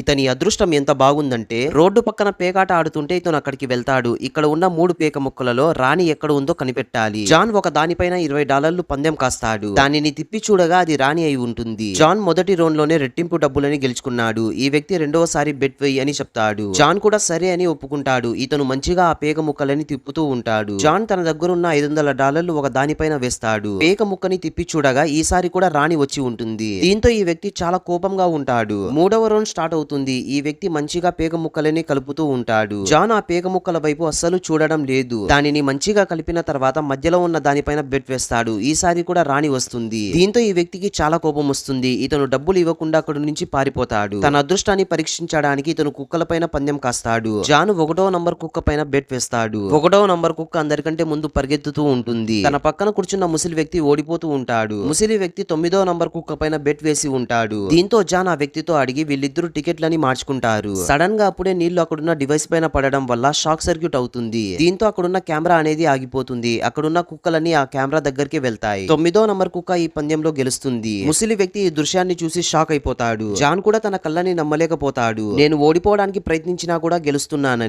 ఇతని అదృష్టం ఎంత బాగుందంటే రోడ్డు పక్కన పేకాట ఆడుతుంటే ఇతను అక్కడికి వెళ్తాడు. ఇక్కడ ఉన్న మూడు పేక ముక్కలలో రాణి ఎక్కడ ఉందో కనిపెట్టాలి. జాన్ ఒక దానిపైన ఇరవై డాలర్లు పందెం కాస్తాడు. దానిని తిప్పి చూడగా అది రాణి అయి ఉంటుంది. జాన్ మొదటి రౌండ్లోనే రెట్టింపు డబ్బులని గెలుచుకున్నాడు. ఈ వ్యక్తి రెండవసారి బెట్ వెయ్యి అని చెప్తాడు. జాన్ కూడా సరే అని ఒప్పుకుంటాడు. ఇతను మంచిగా ఆ పేక ముక్కలని తిప్పుతూ ఉంటాడు. జాన్ తన దగ్గరున్న ఐదు వందల డాలర్లు ఒక దానిపైన వేస్తాడు. పేక ముక్కని తిప్పి చూడగా ఈసారి కూడా రాణి వచ్చి ఉంటుంది. దీంతో ఈ వ్యక్తి చాలా కోపంగా ఉంటాడు. మూడవ రౌండ్ స్టార్ట్ అవుతుంది. ఈ వ్యక్తి మంచిగా పేగ ముక్కలని కలుపుతూ ఉంటాడు. జాన్ ఆ పేగ ముక్కల వైపు అస్సలు చూడడం లేదు. దానిని మంచిగా కలిపిన తర్వాత మధ్యలో ఉన్న దానిపైన బెట్ వేస్తాడు. ఈసారి కూడా రాణి వస్తుంది. దీంతో ఈ వ్యక్తికి చాలా కోపం వస్తుంది. ఇతను డబ్బులు ఇవ్వకుండా అక్కడి నుంచి పారిపోతాడు. తన అదృష్టాన్ని పరీక్షించడానికి ఇతను కుక్కలపైన పందెం కాస్తాడు. జాన్ ఒకటో నంబర్ కుక్క పైన బెట్ వేస్తాడు. ఒకటో నంబర్ కుక్క అందరికంటే ముందు పరిగెత్తుతూ ఉంటుంది. తన పక్కన కూర్చున్న ముసిలి వ్యక్తి ఓడిపోతూ ఉంటాడు. ముసిలి వ్యక్తి తొమ్మిదో నంబర్ కుక్క పైన బెట్ వేసి ఉంటాడు. దీంతో జాన్ ఆ వ్యక్తితో అడిగి వీళ్ళిద్దరూ సర్క్యూట్లని మార్చుకుంటారు. సడన్గా అప్పుడే నీళ్ళు అక్కడున్న డివైస్ పైన పడడం వల్ల షాక్ సర్క్యూట్ అవుతుంది. దీంతో అక్కడున్న కెమెరా అనేది ఆగిపోతుంది. అక్కడున్న కుక్కలన్నీ ఆ కెమెరా దగ్గరికి వెళ్తాయి. తొమ్మిదో నంబర్ కుక్క ఈ పందెంలో గెలుస్తుంది. ముసిలి వ్యక్తి ఈ దృశ్యాన్ని చూసి షాక్ అయిపోతాడు. జాన్ కూడా తన కళ్ళని నమ్మలేకపోతాడు. నేను ఓడిపోవడానికి ప్రయత్నించినా కూడా గెలుస్తున్నానని